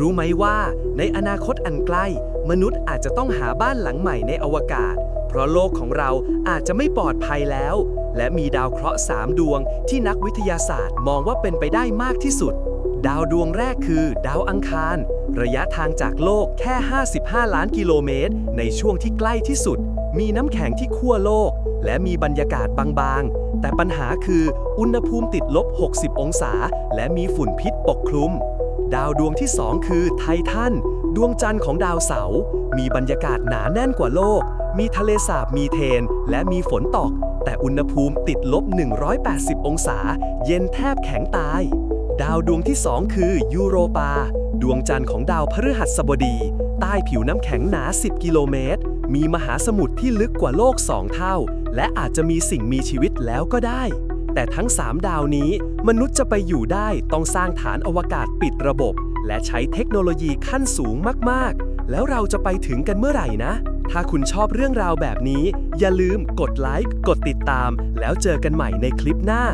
รู้ไหมว่าในอนาคตอันใกล้ มนุษย์อาจจะต้องหาบ้านหลังใหม่ในอวกาศ เพราะโลกของเราอาจจะไม่ปลอดภัยแล้ว และมีดาวเคราะห์สามดวงที่นักวิทยาศาสตร์มองว่าเป็นไปได้มากที่สุด ดาวดวงแรกคือ ดาวอังคาร ระยะทางจากโลกแค่ 55 ล้านกิโลเมตร ในช่วงที่ใกล้ที่สุด มีน้ำแข็งที่ขั้วโลก และมีบรรยากาศบางๆ แต่ปัญหาคืออุณหภูมิติดลบ 60 องศา และมีฝุ่นพิษปกคลุม ดาวดวงที่ 2 คือไททันดวงจันทร์ของดาวเสาร์มีบรรยากาศหนาแน่นกว่าโลก มีทะเลสาบมีเทน และมีฝนตก แต่อุณหภูมิติดลบ 180 องศา เย็นแทบแข็งตาย ดาวดวงที่ 2 คือยูโรปา ดวงจันทร์ของดาวพฤหัสบดี ใต้ผิวน้ำแข็งหนา 10 กิโลเมตร มีมหาสมุทรที่ลึกกว่าโลก 2 เท่า และอาจจะมีสิ่งมีชีวิตแล้วก็ได้ แต่ทั้ง 3 ดาวนี้ มนุษย์จะไปอยู่ได้ต้องสร้างฐานอวกาศปิดระบบ และใช้เทคโนโลยีขั้นสูงมากๆ แล้วเราจะไปถึงกันเมื่อไหร่นะ ถ้าคุณชอบเรื่องราวแบบนี้ อย่าลืมกดไลค์กดติดตาม แล้วเจอกันใหม่ในคลิปหน้า